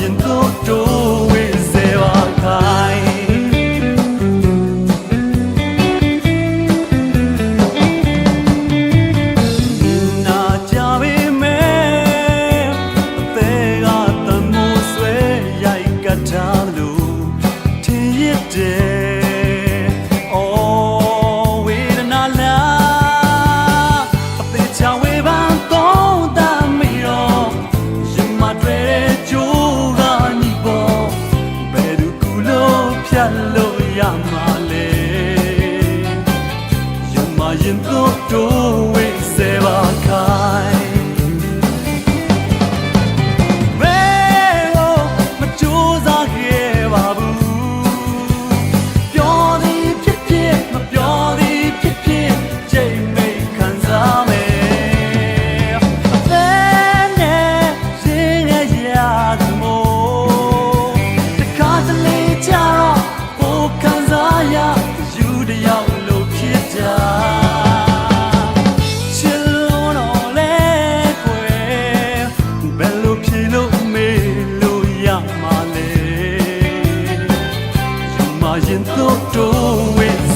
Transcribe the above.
ရင်တို့တို့ဝေစေပါခါ Close the door. 沿途周围。